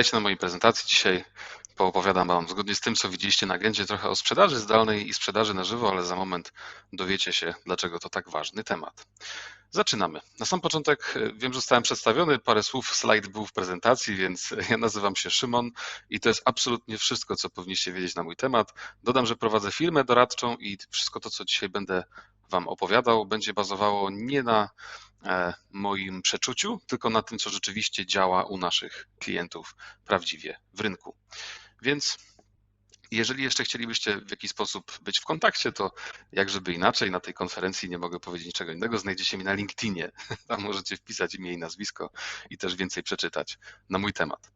Witajcie na mojej prezentacji. Dzisiaj poopowiadam Wam zgodnie z tym, co widzieliście na agendzie, trochę o sprzedaży zdalnej i sprzedaży na żywo, ale za moment dowiecie się, dlaczego to tak ważny temat. Zaczynamy. Na sam początek e, wiem, że zostałem przedstawiony, parę słów, slajd był w prezentacji, więc ja nazywam się Szymon i to jest absolutnie wszystko, co powinniście wiedzieć na mój temat. Dodam, że prowadzę firmę doradczą i wszystko to, co dzisiaj będę Wam opowiadał, będzie bazowało nie na moim przeczuciu, tylko na tym, co rzeczywiście działa u naszych klientów prawdziwie w rynku. Więc jeżeli jeszcze chcielibyście w jakiś sposób być w kontakcie, to jak żeby inaczej, na tej konferencji nie mogę powiedzieć niczego innego, znajdziecie mnie na LinkedInie. Tam możecie wpisać imię i nazwisko i też więcej przeczytać na mój temat.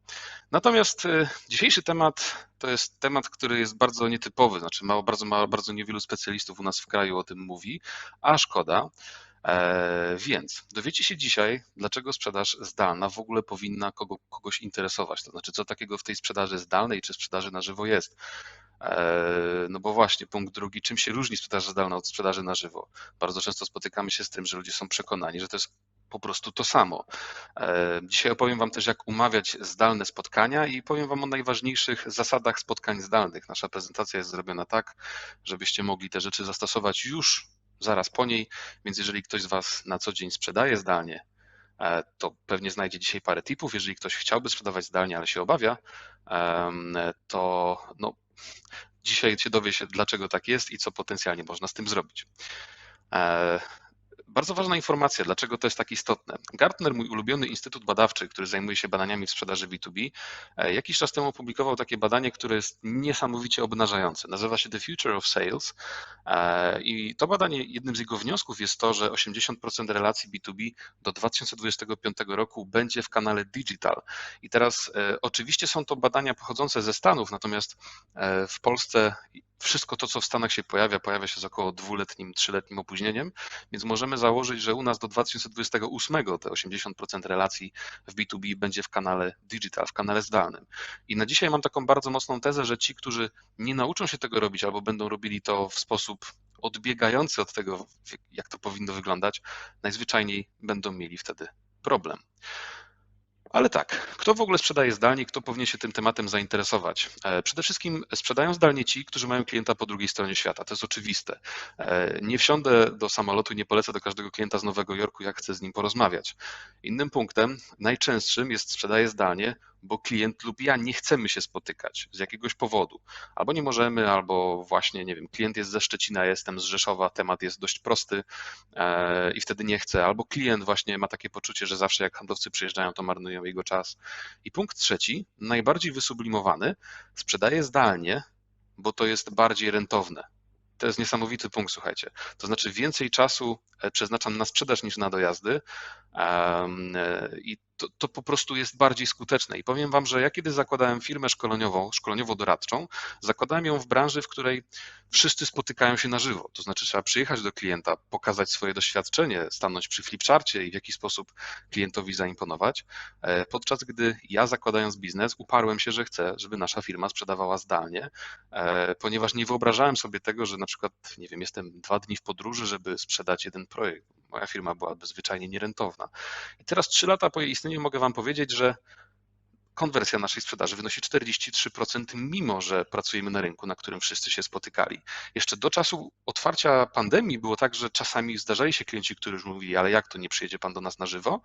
Natomiast y, dzisiejszy temat to jest temat, który jest bardzo nietypowy, znaczy mało, bardzo, mało, bardzo niewielu specjalistów u nas w kraju o tym mówi, a szkoda. E, więc dowiecie się dzisiaj, dlaczego sprzedaż zdalna w ogóle powinna kogo, kogoś interesować. To znaczy, co takiego w tej sprzedaży zdalnej czy sprzedaży na żywo jest. E, no bo właśnie, punkt drugi, czym się różni sprzedaż zdalna od sprzedaży na żywo? Bardzo często spotykamy się z tym, że ludzie są przekonani, że to jest po prostu to samo. E, dzisiaj opowiem Wam też, jak umawiać zdalne spotkania i powiem Wam o najważniejszych zasadach spotkań zdalnych. Nasza prezentacja jest zrobiona tak, żebyście mogli te rzeczy zastosować już zaraz po niej, więc jeżeli ktoś z Was na co dzień sprzedaje zdalnie, e, to pewnie znajdzie dzisiaj parę tipów. Jeżeli ktoś chciałby sprzedawać zdalnie, ale się obawia, to no, dzisiaj się dowie się, dlaczego tak jest i co potencjalnie można z tym zrobić. Bardzo ważna informacja, dlaczego to jest tak istotne. Gartner, mój ulubiony instytut badawczy, który zajmuje się badaniami w sprzedaży B2B, e, jakiś czas temu opublikował takie badanie, które jest niesamowicie obnażające. Nazywa się The Future of Sales e, i to badanie, jednym z jego wniosków jest to, że 80% relacji B2B do 2025 roku będzie w kanale digital. I teraz e, oczywiście są to badania pochodzące ze Stanów, natomiast w Polsce wszystko to, co w Stanach się pojawia, pojawia się z około dwuletnim, trzyletnim opóźnieniem, więc możemy założyć, że u nas do 2028 te 80% relacji w B2B będzie w kanale digital, w kanale zdalnym. I na dzisiaj mam taką bardzo mocną tezę, że ci, którzy nie nauczą się tego robić albo będą robili to w sposób odbiegający od tego, jak to powinno wyglądać, najzwyczajniej będą mieli wtedy problem. Ale tak, kto w ogóle sprzedaje zdalnie, kto powinien się tym tematem zainteresować? E, przede wszystkim sprzedają zdalnie ci, którzy mają klienta po drugiej stronie świata. To jest oczywiste. E, nie wsiądę do samolotu i nie polecę do każdego klienta z Nowego Jorku, jak chcę z nim porozmawiać. Innym punktem, najczęstszym jest sprzedaje zdalnie bo klient lub ja nie chcemy się spotykać z jakiegoś powodu. Albo nie możemy, albo właśnie, nie wiem, klient jest ze Szczecina, jestem z Rzeszowa, temat jest dość prosty e, i wtedy nie chce. Albo klient właśnie ma takie poczucie, że zawsze jak handlowcy przyjeżdżają, to marnują jego czas. I punkt trzeci, najbardziej wysublimowany, sprzedaje zdalnie, bo to jest bardziej rentowne. To jest niesamowity punkt, słuchajcie. To znaczy więcej czasu e, przeznaczam na sprzedaż niż na dojazdy e, i to, to, po prostu jest bardziej skuteczne. I powiem Wam, że ja kiedy zakładałem firmę szkoleniową, szkoleniowo-doradczą, zakładałem ją w branży, w której wszyscy spotykają się na żywo. To znaczy trzeba przyjechać do klienta, pokazać swoje doświadczenie, stanąć przy flipcharcie i w jakiś sposób klientowi zaimponować. E, podczas gdy ja zakładając biznes uparłem się, że chcę, żeby nasza firma sprzedawała zdalnie, e, ponieważ nie wyobrażałem sobie tego, że na przykład, nie wiem, jestem dwa dni w podróży, żeby sprzedać jeden projekt moja firma była zwyczajnie nierentowna. I teraz trzy lata po jej istnieniu mogę Wam powiedzieć, że konwersja naszej sprzedaży wynosi 43%, mimo że pracujemy na rynku, na którym wszyscy się spotykali. Jeszcze do czasu otwarcia pandemii było tak, że czasami zdarzali się klienci, którzy już mówili, ale jak to nie przyjedzie pan do nas na żywo?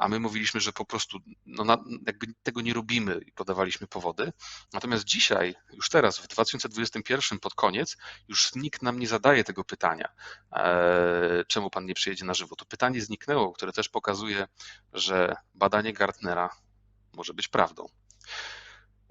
a my mówiliśmy, że po prostu no, jakby tego nie robimy i podawaliśmy powody. Natomiast dzisiaj, już teraz, w 2021 pod koniec, już nikt nam nie zadaje tego pytania, e, czemu pan nie przyjedzie na żywo. To pytanie zniknęło, które też pokazuje, że badanie Gartnera może być prawdą.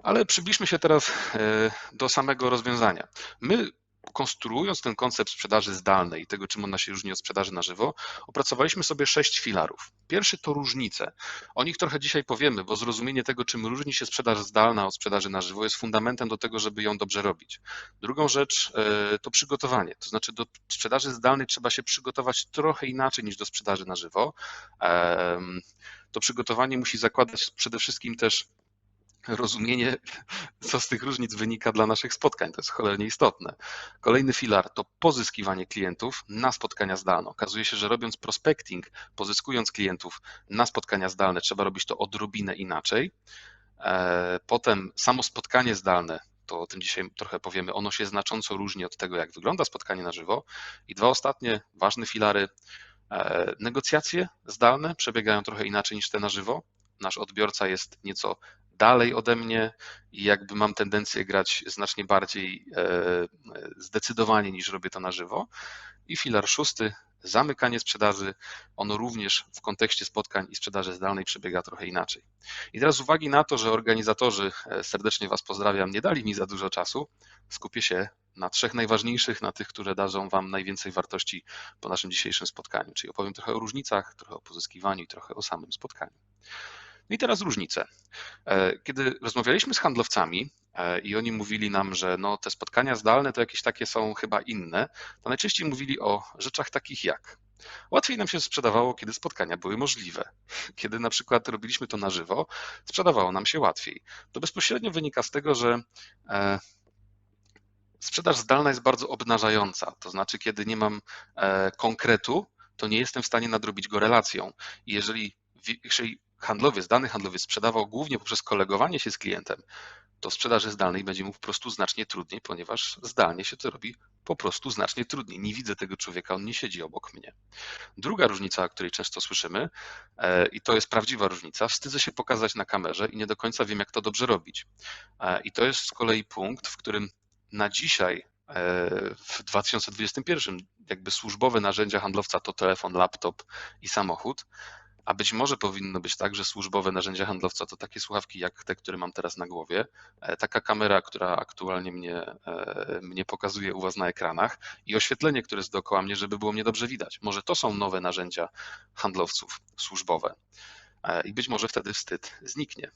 Ale przybliżmy się teraz e, do samego rozwiązania. My konstruując ten koncept sprzedaży zdalnej i tego, czym ona się różni od sprzedaży na żywo, opracowaliśmy sobie sześć filarów. Pierwszy to różnice. O nich trochę dzisiaj powiemy, bo zrozumienie tego, czym różni się sprzedaż zdalna od sprzedaży na żywo, jest fundamentem do tego, żeby ją dobrze robić. Drugą rzecz e, to przygotowanie. To znaczy, do sprzedaży zdalnej trzeba się przygotować trochę inaczej niż do sprzedaży na żywo. To przygotowanie musi zakładać przede wszystkim też rozumienie, co z tych różnic wynika dla naszych spotkań. To jest cholernie istotne. Kolejny filar to pozyskiwanie klientów na spotkania zdalne. Okazuje się, że robiąc prospecting, pozyskując klientów na spotkania zdalne, trzeba robić to odrobinę inaczej. Potem samo spotkanie zdalne, to o tym dzisiaj trochę powiemy, ono się znacząco różni od tego, jak wygląda spotkanie na żywo. I dwa ostatnie ważne filary. Negocjacje zdalne przebiegają trochę inaczej niż te na żywo. Nasz odbiorca jest nieco dalej ode mnie i jakby mam tendencję grać znacznie bardziej zdecydowanie niż robię to na żywo. I filar szósty, zamykanie sprzedaży, ono również w kontekście spotkań i sprzedaży zdalnej przebiega trochę inaczej. I teraz z uwagi na to, że organizatorzy, e, serdecznie Was pozdrawiam, nie dali mi za dużo czasu, skupię się na trzech najważniejszych, na tych, które darzą Wam najwięcej wartości po naszym dzisiejszym spotkaniu. Czyli opowiem trochę o różnicach, trochę o pozyskiwaniu i trochę o samym spotkaniu. No i teraz różnice. E, kiedy rozmawialiśmy z handlowcami e, i oni mówili nam, że no, te spotkania zdalne to jakieś takie są chyba inne, to najczęściej mówili o rzeczach takich jak Łatwiej nam się sprzedawało, kiedy spotkania były możliwe. Kiedy na przykład robiliśmy to na żywo, sprzedawało nam się łatwiej. To bezpośrednio wynika z tego, że e, sprzedaż zdalna jest bardzo obnażająca. To znaczy, kiedy nie mam konkretu, to nie jestem w stanie nadrobić go relacją. I jeżeli, jeżeli handlowiec, dany handlowiec sprzedawał głównie poprzez kolegowanie się z klientem, to sprzedaży zdalnej będzie mu po prostu znacznie trudniej, ponieważ zdalnie się to robi po prostu znacznie trudniej. Nie widzę tego człowieka, on nie siedzi obok mnie. Druga różnica, o której często słyszymy, e, i to jest prawdziwa różnica, wstydzę się pokazać na kamerze i nie do końca wiem, jak to dobrze robić. E, I to jest z kolei punkt, w którym na dzisiaj e, w 2021 jakby służbowe narzędzia handlowca to telefon, laptop i samochód, a być może powinno być tak, że służbowe narzędzia handlowca to takie słuchawki jak te, które mam teraz na głowie, e, taka kamera, która aktualnie mnie, e, mnie pokazuje u Was na ekranach i oświetlenie, które jest dookoła mnie, żeby było mnie dobrze widać. Może to są nowe narzędzia handlowców służbowe e, i być może wtedy wstyd zniknie.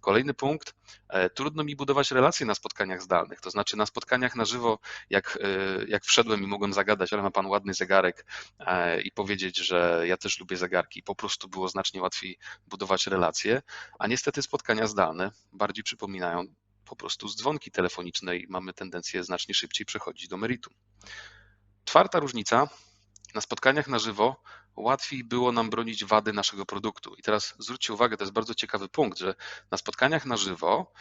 Kolejny punkt. E, trudno mi budować relacje na spotkaniach zdalnych. To znaczy, na spotkaniach na żywo, jak, e, jak wszedłem i mogłem zagadać, ale ma pan ładny zegarek e, i powiedzieć, że ja też lubię zegarki, po prostu było znacznie łatwiej budować relacje. A niestety spotkania zdalne bardziej przypominają po prostu z dzwonki telefonicznej. Mamy tendencję znacznie szybciej przechodzić do meritum. Czwarta różnica. Na spotkaniach na żywo łatwiej było nam bronić wady naszego produktu. I teraz zwróćcie uwagę, to jest bardzo ciekawy punkt, że na spotkaniach na żywo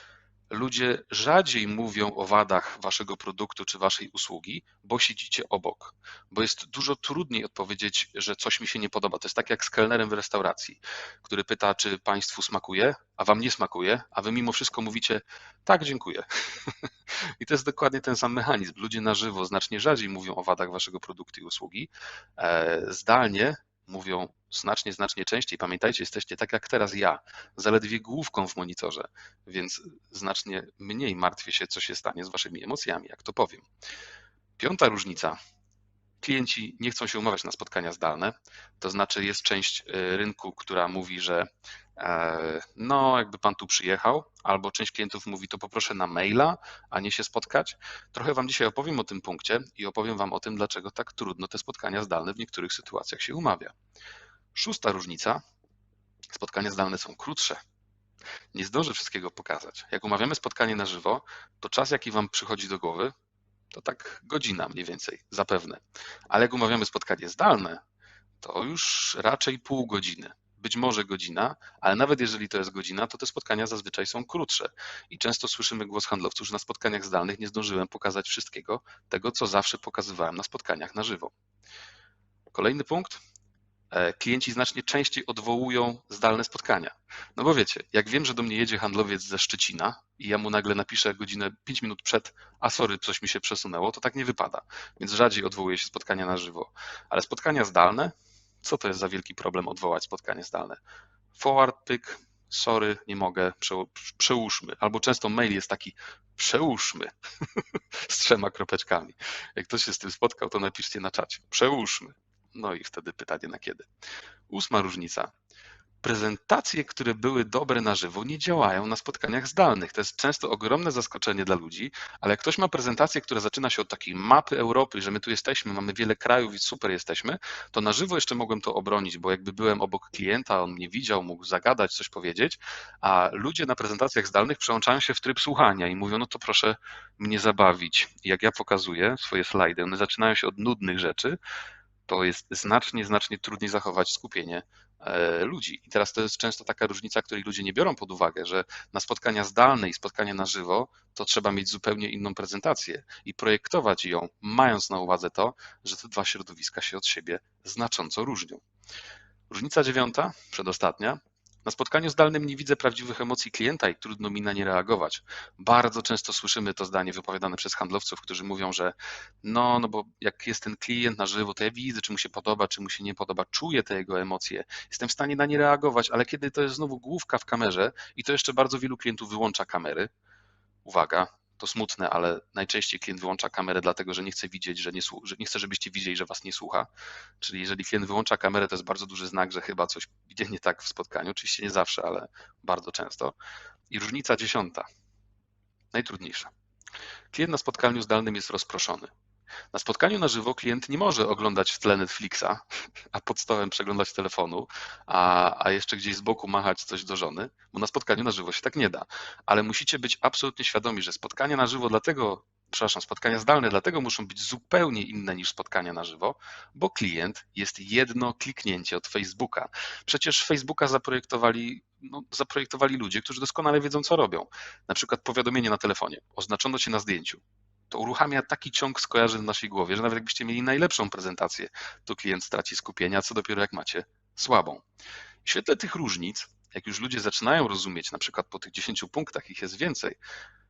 ludzie rzadziej mówią o wadach waszego produktu czy waszej usługi, bo siedzicie obok, bo jest dużo trudniej odpowiedzieć, że coś mi się nie podoba. To jest tak jak z kelnerem w restauracji, który pyta, czy państwu smakuje, a wam nie smakuje, a wy mimo wszystko mówicie, tak, dziękuję. I to jest dokładnie ten sam mechanizm. Ludzie na żywo znacznie rzadziej mówią o wadach waszego produktu i usługi. E, zdalnie mówią znacznie, znacznie częściej. Pamiętajcie, jesteście tak jak teraz ja, zaledwie główką w monitorze, więc znacznie mniej martwię się, co się stanie z waszymi emocjami, jak to powiem. Piąta różnica. Klienci nie chcą się umawiać na spotkania zdalne, to znaczy jest część y, rynku, która mówi, że no, jakby pan tu przyjechał, albo część klientów mówi, to poproszę na maila, a nie się spotkać. Trochę wam dzisiaj opowiem o tym punkcie i opowiem wam o tym, dlaczego tak trudno te spotkania zdalne w niektórych sytuacjach się umawia. Szósta różnica. Spotkania zdalne są krótsze. Nie zdążę wszystkiego pokazać. Jak umawiamy spotkanie na żywo, to czas, jaki Wam przychodzi do głowy, to tak godzina mniej więcej, zapewne. Ale jak umawiamy spotkanie zdalne, to już raczej pół godziny, być może godzina, ale nawet jeżeli to jest godzina, to te spotkania zazwyczaj są krótsze. I często słyszymy głos handlowców, że na spotkaniach zdalnych nie zdążyłem pokazać wszystkiego, tego co zawsze pokazywałem na spotkaniach na żywo. Kolejny punkt. E, klienci znacznie częściej odwołują zdalne spotkania. No bo wiecie, jak wiem, że do mnie jedzie handlowiec ze Szczecina i ja mu nagle napiszę godzinę 5 minut przed, a sorry, coś mi się przesunęło, to tak nie wypada. Więc rzadziej odwołuje się spotkania na żywo. Ale spotkania zdalne, co to jest za wielki problem odwołać spotkanie zdalne? Forward pyk, sorry, nie mogę, prze, przełóżmy. Albo często mail jest taki, przełóżmy z trzema kropeczkami. Jak ktoś się z tym spotkał, to napiszcie na czacie, przełóżmy. No i wtedy pytanie na kiedy. Ósma różnica. Prezentacje, które były dobre na żywo, nie działają na spotkaniach zdalnych. To jest często ogromne zaskoczenie dla ludzi, ale jak ktoś ma prezentację, która zaczyna się od takiej mapy Europy, że my tu jesteśmy, mamy wiele krajów i super jesteśmy, to na żywo jeszcze mogłem to obronić, bo jakby byłem obok klienta, on mnie widział, mógł zagadać, coś powiedzieć, a ludzie na prezentacjach zdalnych przełączają się w tryb słuchania i mówią, no to proszę mnie zabawić. Jak ja pokazuję swoje slajdy, one zaczynają się od nudnych rzeczy, to jest znacznie, znacznie trudniej zachować skupienie ludzi. I teraz to jest często taka różnica, której ludzie nie biorą pod uwagę, że na spotkania zdalne i spotkania na żywo to trzeba mieć zupełnie inną prezentację i projektować ją, mając na uwadze to, że te dwa środowiska się od siebie znacząco różnią. Różnica dziewiąta, przedostatnia, na spotkaniu zdalnym nie widzę prawdziwych emocji klienta i trudno mi na nie reagować. Bardzo często słyszymy to zdanie wypowiadane przez handlowców, którzy mówią, że no, no bo jak jest ten klient na żywo, to ja widzę, czy mu się podoba, czy mu się nie podoba, czuję te jego emocje, jestem w stanie na nie reagować, ale kiedy to jest znowu główka w kamerze i to jeszcze bardzo wielu klientów wyłącza kamery, uwaga, to smutne, ale najczęściej klient wyłącza kamerę dlatego, że nie chce widzieć, że nie, że nie chce, żebyście widzieli, że was nie słucha. Czyli jeżeli klient wyłącza kamerę, to jest bardzo duży znak, że chyba coś idzie nie tak w spotkaniu. Oczywiście nie zawsze, ale bardzo często. I różnica dziesiąta, najtrudniejsza. Klient na spotkaniu zdalnym jest rozproszony. Na spotkaniu na żywo klient nie może oglądać w tle Netflixa, a pod stołem przeglądać telefonu, a, a jeszcze gdzieś z boku machać coś do żony, bo na spotkaniu na żywo się tak nie da. Ale musicie być absolutnie świadomi, że spotkania na żywo dlatego przepraszam, spotkania zdalne dlatego muszą być zupełnie inne niż spotkania na żywo, bo klient jest jedno kliknięcie od Facebooka. Przecież Facebooka zaprojektowali, no, zaprojektowali ludzie, którzy doskonale wiedzą, co robią. Na przykład powiadomienie na telefonie, oznaczono cię na zdjęciu to uruchamia taki ciąg skojarzeń w naszej głowie, że nawet jakbyście mieli najlepszą prezentację, to klient straci skupienia, co dopiero jak macie słabą. W świetle tych różnic, jak już ludzie zaczynają rozumieć, na przykład po tych 10 punktach ich jest więcej,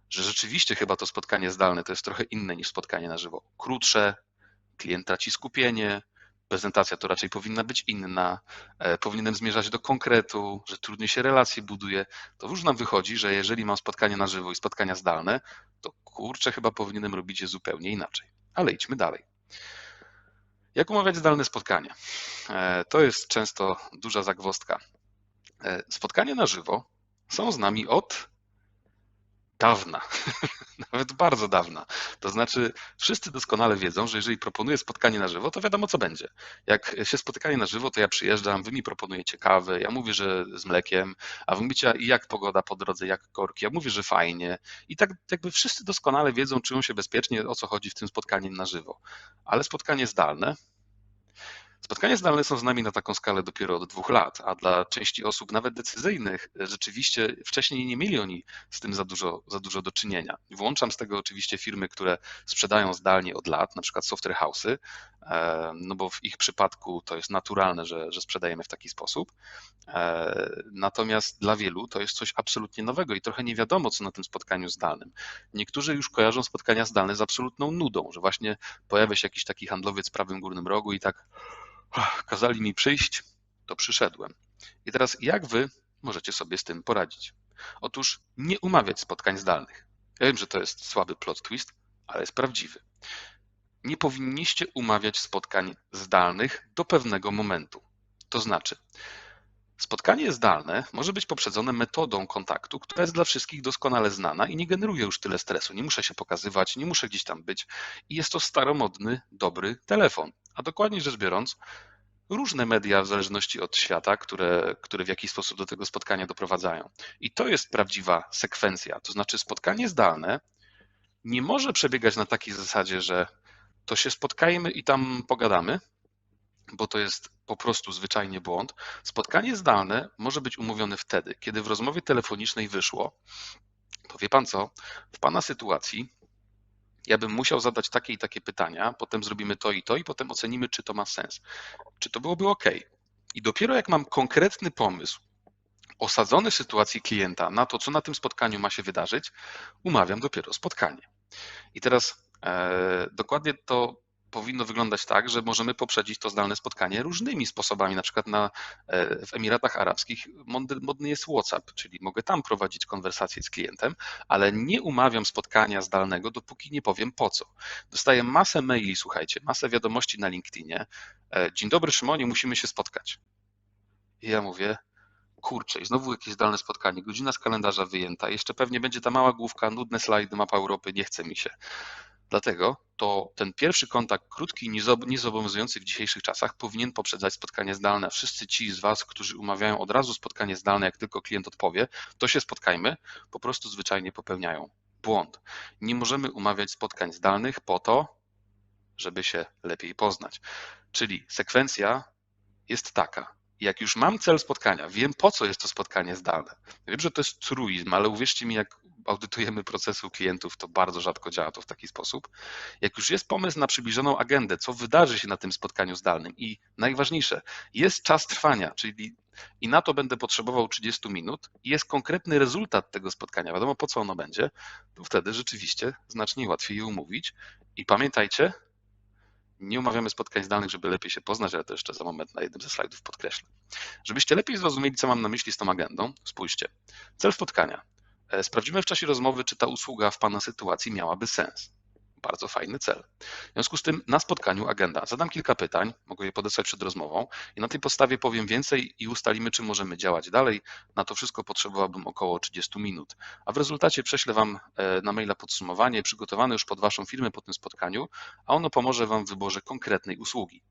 że rzeczywiście chyba to spotkanie zdalne to jest trochę inne niż spotkanie na żywo. Krótsze, klient traci skupienie, prezentacja to raczej powinna być inna, e, powinienem zmierzać do konkretu, że trudniej się relacje buduje, to już nam wychodzi, że jeżeli mam spotkanie na żywo i spotkania zdalne, to kurczę, chyba powinienem robić je zupełnie inaczej. Ale idźmy dalej. Jak umawiać zdalne spotkanie? E, to jest często duża zagwostka. E, spotkanie na żywo są z nami od dawna, nawet bardzo dawna. To znaczy, wszyscy doskonale wiedzą, że jeżeli proponuję spotkanie na żywo, to wiadomo, co będzie. Jak się spotykanie na żywo, to ja przyjeżdżam, wy mi proponujecie ja mówię, że z mlekiem, a wy mówicie, jak pogoda po drodze, jak korki, ja mówię, że fajnie. I tak jakby wszyscy doskonale wiedzą, czują się bezpiecznie, o co chodzi w tym spotkaniu na żywo. Ale spotkanie zdalne, Spotkania zdalne są z nami na taką skalę dopiero od dwóch lat, a dla części osób nawet decyzyjnych rzeczywiście wcześniej nie mieli oni z tym za dużo, za dużo do czynienia. Włączam z tego oczywiście firmy, które sprzedają zdalnie od lat, na przykład software house'y, e, no bo w ich przypadku to jest naturalne, że, że sprzedajemy w taki sposób. E, natomiast dla wielu to jest coś absolutnie nowego i trochę nie wiadomo, co na tym spotkaniu zdalnym. Niektórzy już kojarzą spotkania zdalne z absolutną nudą, że właśnie pojawia się jakiś taki handlowiec w prawym górnym rogu i tak kazali mi przyjść, to przyszedłem. I teraz jak wy możecie sobie z tym poradzić? Otóż nie umawiać spotkań zdalnych. Ja wiem, że to jest słaby plot twist, ale jest prawdziwy. Nie powinniście umawiać spotkań zdalnych do pewnego momentu. To znaczy, spotkanie zdalne może być poprzedzone metodą kontaktu, która jest dla wszystkich doskonale znana i nie generuje już tyle stresu. Nie muszę się pokazywać, nie muszę gdzieś tam być. I jest to staromodny, dobry telefon a dokładniej rzecz biorąc, różne media w zależności od świata, które, które w jakiś sposób do tego spotkania doprowadzają. I to jest prawdziwa sekwencja. To znaczy, spotkanie zdalne nie może przebiegać na takiej zasadzie, że to się spotkajmy i tam pogadamy, bo to jest po prostu zwyczajnie błąd. Spotkanie zdalne może być umówione wtedy, kiedy w rozmowie telefonicznej wyszło, to wie pan co, w pana sytuacji ja bym musiał zadać takie i takie pytania, potem zrobimy to i to i potem ocenimy, czy to ma sens. Czy to byłoby ok. I dopiero jak mam konkretny pomysł, osadzony w sytuacji klienta na to, co na tym spotkaniu ma się wydarzyć, umawiam dopiero spotkanie. I teraz e, dokładnie to powinno wyglądać tak, że możemy poprzedzić to zdalne spotkanie różnymi sposobami. Na przykład na, e, w Emiratach Arabskich modny jest WhatsApp, czyli mogę tam prowadzić konwersację z klientem, ale nie umawiam spotkania zdalnego, dopóki nie powiem po co. Dostaję masę maili, słuchajcie, masę wiadomości na LinkedInie. E, Dzień dobry, Szymonie, musimy się spotkać. I ja mówię, kurczę, i znowu jakieś zdalne spotkanie, godzina z kalendarza wyjęta, jeszcze pewnie będzie ta mała główka, nudne slajdy, mapa Europy, nie chce mi się. Dlatego to ten pierwszy kontakt, krótki i niezobowiązujący w dzisiejszych czasach, powinien poprzedzać spotkanie zdalne. Wszyscy ci z Was, którzy umawiają od razu spotkanie zdalne, jak tylko klient odpowie, to się spotkajmy, po prostu zwyczajnie popełniają błąd. Nie możemy umawiać spotkań zdalnych po to, żeby się lepiej poznać. Czyli sekwencja jest taka. jak już mam cel spotkania, wiem po co jest to spotkanie zdalne. Wiem, że to jest truizm, ale uwierzcie mi, jak audytujemy procesu klientów, to bardzo rzadko działa to w taki sposób. Jak już jest pomysł na przybliżoną agendę, co wydarzy się na tym spotkaniu zdalnym i najważniejsze, jest czas trwania, czyli i na to będę potrzebował 30 minut i jest konkretny rezultat tego spotkania, wiadomo po co ono będzie, to wtedy rzeczywiście znacznie łatwiej je umówić. I pamiętajcie, nie umawiamy spotkań zdalnych, żeby lepiej się poznać, ale to jeszcze za moment na jednym ze slajdów podkreślę. Żebyście lepiej zrozumieli, co mam na myśli z tą agendą, spójrzcie. Cel spotkania. E, sprawdzimy w czasie rozmowy, czy ta usługa w Pana sytuacji miałaby sens. Bardzo fajny cel. W związku z tym na spotkaniu agenda. Zadam kilka pytań, mogę je podesłać przed rozmową i na tej podstawie powiem więcej i ustalimy, czy możemy działać dalej. Na to wszystko potrzebowałbym około 30 minut. A w rezultacie prześlę Wam e, na maila podsumowanie przygotowane już pod Waszą firmę po tym spotkaniu, a ono pomoże Wam w wyborze konkretnej usługi.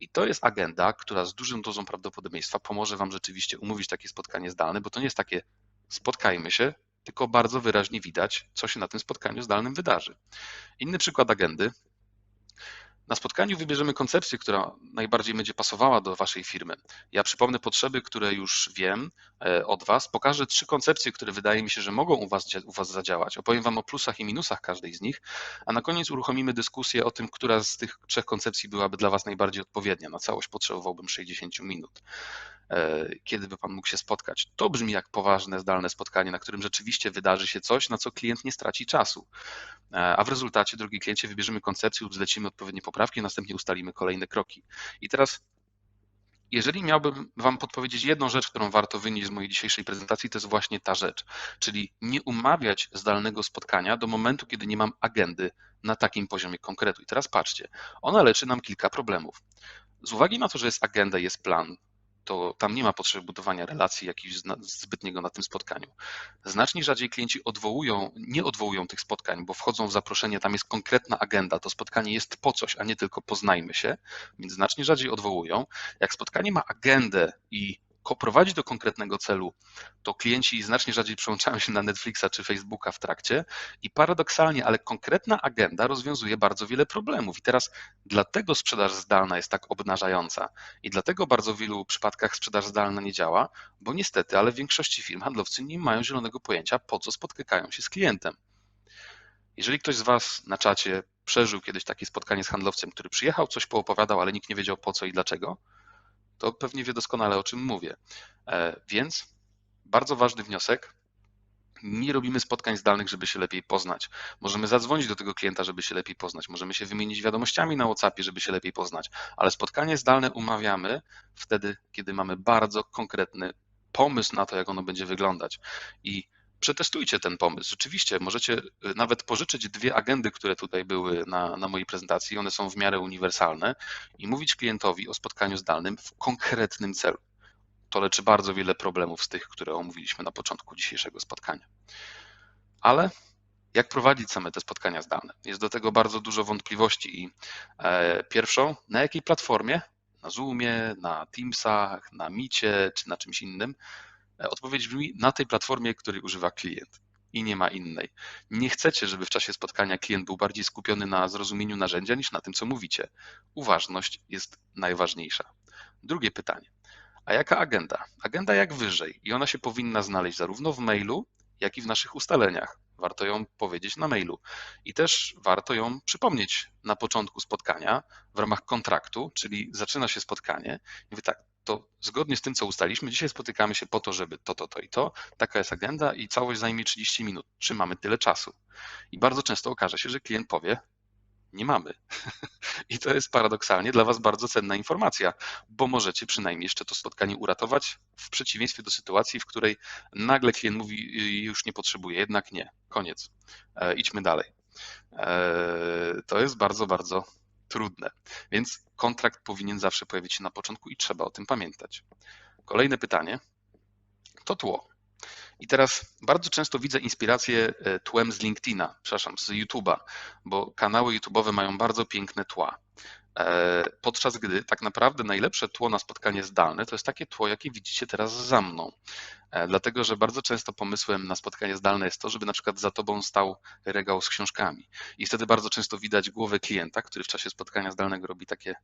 I to jest agenda, która z dużą dozą prawdopodobieństwa pomoże Wam rzeczywiście umówić takie spotkanie zdalne, bo to nie jest takie spotkajmy się, tylko bardzo wyraźnie widać, co się na tym spotkaniu zdalnym wydarzy. Inny przykład agendy. Na spotkaniu wybierzemy koncepcję, która najbardziej będzie pasowała do Waszej firmy. Ja przypomnę potrzeby, które już wiem e, od Was. Pokażę trzy koncepcje, które wydaje mi się, że mogą u was, u was zadziałać. Opowiem Wam o plusach i minusach każdej z nich, a na koniec uruchomimy dyskusję o tym, która z tych trzech koncepcji byłaby dla Was najbardziej odpowiednia. Na całość potrzebowałbym 60 minut. E, kiedy by Pan mógł się spotkać. To brzmi jak poważne, zdalne spotkanie, na którym rzeczywiście wydarzy się coś, na co klient nie straci czasu. E, a w rezultacie, drogi kliencie, wybierzemy koncepcję zlecimy odpowiednie poprawki, następnie ustalimy kolejne kroki. I teraz jeżeli miałbym Wam podpowiedzieć jedną rzecz, którą warto wynieść z mojej dzisiejszej prezentacji, to jest właśnie ta rzecz, czyli nie umawiać zdalnego spotkania do momentu, kiedy nie mam agendy na takim poziomie konkretu. I teraz patrzcie, ona leczy nam kilka problemów. Z uwagi na to, że jest agenda, jest plan, to tam nie ma potrzeby budowania relacji jakiegoś zbytniego na tym spotkaniu. Znacznie rzadziej klienci odwołują, nie odwołują tych spotkań, bo wchodzą w zaproszenie, tam jest konkretna agenda, to spotkanie jest po coś, a nie tylko poznajmy się, więc znacznie rzadziej odwołują. Jak spotkanie ma agendę i prowadzi do konkretnego celu, to klienci znacznie rzadziej przełączają się na Netflixa czy Facebooka w trakcie i paradoksalnie, ale konkretna agenda rozwiązuje bardzo wiele problemów. I teraz dlatego sprzedaż zdalna jest tak obnażająca i dlatego bardzo w wielu przypadkach sprzedaż zdalna nie działa, bo niestety, ale w większości firm handlowcy nie mają zielonego pojęcia, po co spotykają się z klientem. Jeżeli ktoś z Was na czacie przeżył kiedyś takie spotkanie z handlowcem, który przyjechał, coś poopowiadał, ale nikt nie wiedział po co i dlaczego, to pewnie wie doskonale o czym mówię. E, więc bardzo ważny wniosek. Nie robimy spotkań zdalnych, żeby się lepiej poznać. Możemy zadzwonić do tego klienta, żeby się lepiej poznać. Możemy się wymienić wiadomościami na WhatsAppie, żeby się lepiej poznać, ale spotkanie zdalne umawiamy wtedy, kiedy mamy bardzo konkretny pomysł na to, jak ono będzie wyglądać. I przetestujcie ten pomysł. Rzeczywiście możecie y, nawet pożyczyć dwie agendy, które tutaj były na, na mojej prezentacji. One są w miarę uniwersalne i mówić klientowi o spotkaniu zdalnym w konkretnym celu. To leczy bardzo wiele problemów z tych, które omówiliśmy na początku dzisiejszego spotkania. Ale jak prowadzić same te spotkania zdalne? Jest do tego bardzo dużo wątpliwości i e, pierwszą, na jakiej platformie? Na Zoomie, na Teamsach, na Micie czy na czymś innym odpowiedź brzmi na tej platformie, której używa klient i nie ma innej. Nie chcecie, żeby w czasie spotkania klient był bardziej skupiony na zrozumieniu narzędzia niż na tym, co mówicie. Uważność jest najważniejsza. Drugie pytanie. A jaka agenda? Agenda jak wyżej i ona się powinna znaleźć zarówno w mailu, jak i w naszych ustaleniach. Warto ją powiedzieć na mailu. I też warto ją przypomnieć na początku spotkania w ramach kontraktu, czyli zaczyna się spotkanie. I tak, to zgodnie z tym, co ustaliśmy, dzisiaj spotykamy się po to, żeby to, to, to i to. Taka jest agenda i całość zajmie 30 minut. Czy mamy tyle czasu? I bardzo często okaże się, że klient powie, nie mamy. I to jest paradoksalnie dla Was bardzo cenna informacja, bo możecie przynajmniej jeszcze to spotkanie uratować, w przeciwieństwie do sytuacji, w której nagle klient mówi, już nie potrzebuje, jednak nie, koniec, e, idźmy dalej. E, to jest bardzo, bardzo trudne. Więc kontrakt powinien zawsze pojawić się na początku i trzeba o tym pamiętać. Kolejne pytanie to tło. I teraz bardzo często widzę inspirację e, tłem z LinkedIna, przepraszam, z YouTube'a, bo kanały YouTube'owe mają bardzo piękne tła. E, podczas gdy tak naprawdę najlepsze tło na spotkanie zdalne to jest takie tło, jakie widzicie teraz za mną. E, dlatego, że bardzo często pomysłem na spotkanie zdalne jest to, żeby na przykład za tobą stał regał z książkami. I wtedy bardzo często widać głowę klienta, który w czasie spotkania zdalnego robi takie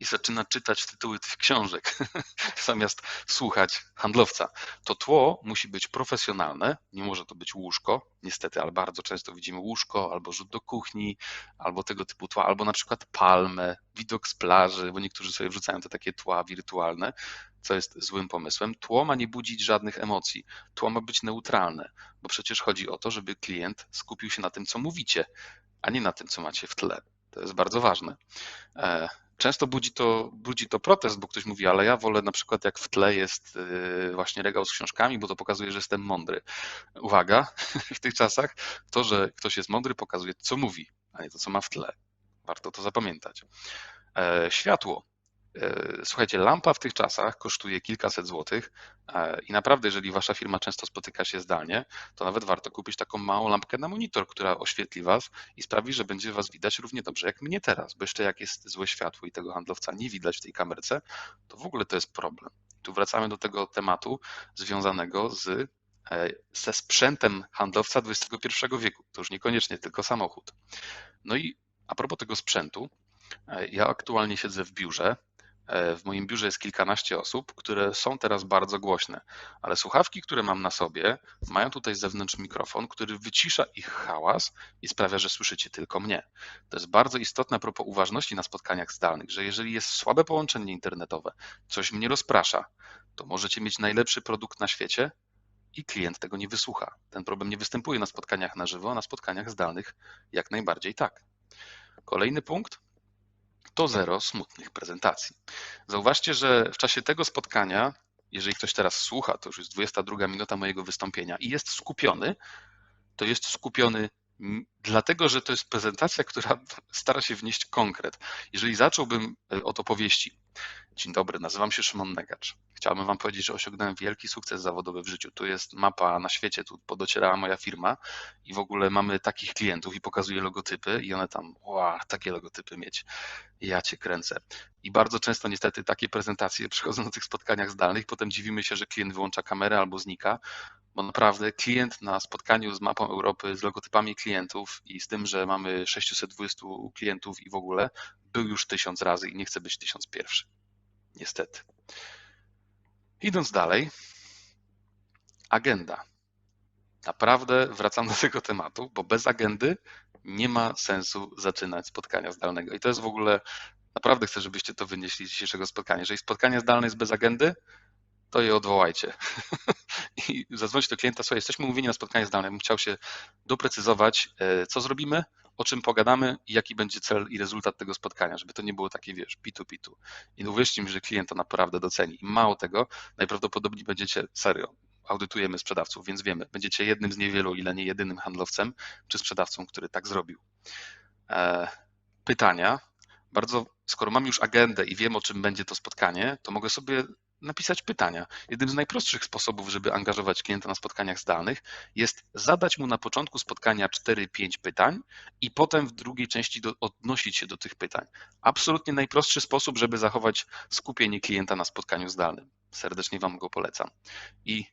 i zaczyna czytać tytuły tych książek, zamiast słuchać handlowca. To tło musi być profesjonalne, nie może to być łóżko, niestety, ale bardzo często widzimy łóżko, albo rzut do kuchni, albo tego typu tła, albo na przykład palmę, widok z plaży, bo niektórzy sobie wrzucają te takie tła wirtualne, co jest złym pomysłem. Tło ma nie budzić żadnych emocji, tło ma być neutralne, bo przecież chodzi o to, żeby klient skupił się na tym, co mówicie, a nie na tym, co macie w tle. To jest bardzo ważne. Często budzi to, budzi to protest, bo ktoś mówi, ale ja wolę na przykład jak w tle jest y, właśnie regał z książkami, bo to pokazuje, że jestem mądry. Uwaga, w tych czasach to, że ktoś jest mądry pokazuje, co mówi, a nie to, co ma w tle. Warto to zapamiętać. E, światło. E, słuchajcie, lampa w tych czasach kosztuje kilkaset złotych e, i naprawdę, jeżeli wasza firma często spotyka się zdalnie, to nawet warto kupić taką małą lampkę na monitor, która oświetli was i sprawi, że będzie was widać równie dobrze jak mnie teraz, bo jeszcze jak jest złe światło i tego handlowca nie widać w tej kamerce, to w ogóle to jest problem. Tu wracamy do tego tematu związanego z e, ze sprzętem handlowca XXI wieku. To już niekoniecznie tylko samochód. No i a propos tego sprzętu, ja aktualnie siedzę w biurze w moim biurze jest kilkanaście osób, które są teraz bardzo głośne, ale słuchawki, które mam na sobie, mają tutaj zewnętrzny mikrofon, który wycisza ich hałas i sprawia, że słyszycie tylko mnie. To jest bardzo istotne a propos uważności na spotkaniach zdalnych, że jeżeli jest słabe połączenie internetowe, coś mnie rozprasza, to możecie mieć najlepszy produkt na świecie i klient tego nie wysłucha. Ten problem nie występuje na spotkaniach na żywo, a na spotkaniach zdalnych jak najbardziej tak. Kolejny punkt to zero smutnych prezentacji. Zauważcie, że w czasie tego spotkania, jeżeli ktoś teraz słucha, to już jest 22 minuta mojego wystąpienia i jest skupiony, to jest skupiony dlatego, że to jest prezentacja, która stara się wnieść konkret. Jeżeli zacząłbym e, od opowieści, Dzień dobry, nazywam się Szymon Negacz. Chciałbym Wam powiedzieć, że osiągnąłem wielki sukces zawodowy w życiu. Tu jest mapa na świecie, tu podocierała moja firma i w ogóle mamy takich klientów i pokazuję logotypy i one tam, wow, takie logotypy mieć. Ja cię kręcę. I bardzo często niestety takie prezentacje przychodzą na tych spotkaniach zdalnych, potem dziwimy się, że klient wyłącza kamerę albo znika, bo naprawdę klient na spotkaniu z mapą Europy, z logotypami klientów i z tym, że mamy 620 klientów i w ogóle, był już tysiąc razy i nie chce być tysiąc pierwszy. Niestety. Idąc dalej, agenda. Naprawdę wracam do tego tematu, bo bez agendy nie ma sensu zaczynać spotkania zdalnego. I to jest w ogóle, naprawdę chcę, żebyście to wynieśli z dzisiejszego spotkania. Jeżeli spotkanie zdalne jest bez agendy, to je odwołajcie. I zadzwońcie do klienta, słuchaj, jesteśmy umówieni na spotkanie zdalne, bym chciał się doprecyzować, e, co zrobimy, o czym pogadamy i jaki będzie cel i rezultat tego spotkania, żeby to nie było takie, wiesz, pitu pitu. I uwierzcie mi, że klient to naprawdę doceni. Mało tego, najprawdopodobniej będziecie, serio, audytujemy sprzedawców, więc wiemy, będziecie jednym z niewielu, ile nie jedynym handlowcem czy sprzedawcą, który tak zrobił. E, pytania. Bardzo, skoro mam już agendę i wiem, o czym będzie to spotkanie, to mogę sobie napisać pytania. Jednym z najprostszych sposobów, żeby angażować klienta na spotkaniach zdalnych, jest zadać mu na początku spotkania 4-5 pytań i potem w drugiej części do, odnosić się do tych pytań. Absolutnie najprostszy sposób, żeby zachować skupienie klienta na spotkaniu zdalnym. Serdecznie Wam go polecam. I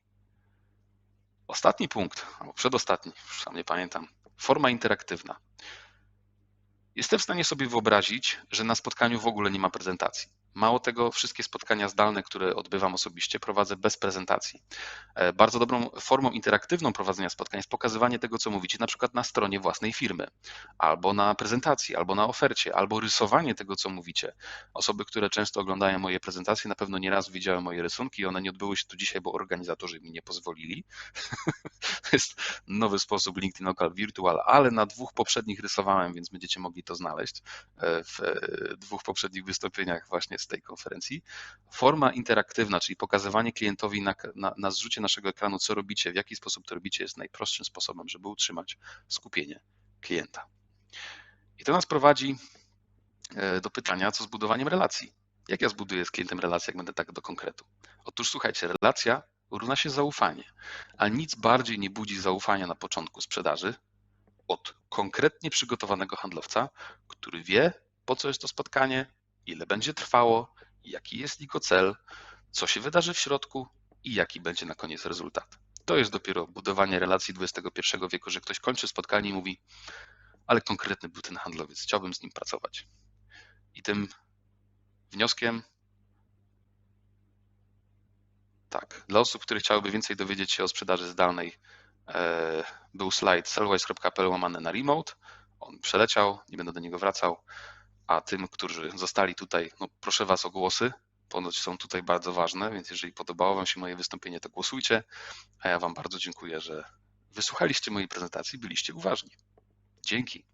ostatni punkt, albo przedostatni, już sam nie pamiętam, forma interaktywna. Jestem w stanie sobie wyobrazić, że na spotkaniu w ogóle nie ma prezentacji. Mało tego, wszystkie spotkania zdalne, które odbywam osobiście, prowadzę bez prezentacji. E, bardzo dobrą formą interaktywną prowadzenia spotkań jest pokazywanie tego, co mówicie, na przykład na stronie własnej firmy, albo na prezentacji, albo na ofercie, albo rysowanie tego, co mówicie. Osoby, które często oglądają moje prezentacje, na pewno nieraz widziały moje rysunki one nie odbyły się tu dzisiaj, bo organizatorzy mi nie pozwolili. to jest nowy sposób LinkedIn Local Virtual, ale na dwóch poprzednich rysowałem, więc będziecie mogli to znaleźć e, w e, dwóch poprzednich wystąpieniach właśnie z tej konferencji. Forma interaktywna, czyli pokazywanie klientowi na, na, na zrzucie naszego ekranu, co robicie, w jaki sposób to robicie, jest najprostszym sposobem, żeby utrzymać skupienie klienta. I to nas prowadzi e, do pytania, co z budowaniem relacji. Jak ja zbuduję z klientem relację, jak będę tak do konkretu? Otóż słuchajcie, relacja równa się zaufanie, a nic bardziej nie budzi zaufania na początku sprzedaży od konkretnie przygotowanego handlowca, który wie, po co jest to spotkanie, ile będzie trwało, jaki jest jego cel, co się wydarzy w środku i jaki będzie na koniec rezultat. To jest dopiero budowanie relacji XXI wieku, że ktoś kończy spotkanie i mówi, ale konkretny był ten handlowiec, chciałbym z nim pracować. I tym wnioskiem. Tak, dla osób, które chciałyby więcej dowiedzieć się o sprzedaży zdalnej, e, był slajd sellwise.pl łamane na remote. On przeleciał, nie będę do niego wracał. A tym, którzy zostali tutaj, no proszę Was o głosy. Ponoć są tutaj bardzo ważne, więc jeżeli podobało Wam się moje wystąpienie, to głosujcie. A ja Wam bardzo dziękuję, że wysłuchaliście mojej prezentacji, byliście uważni. Dzięki.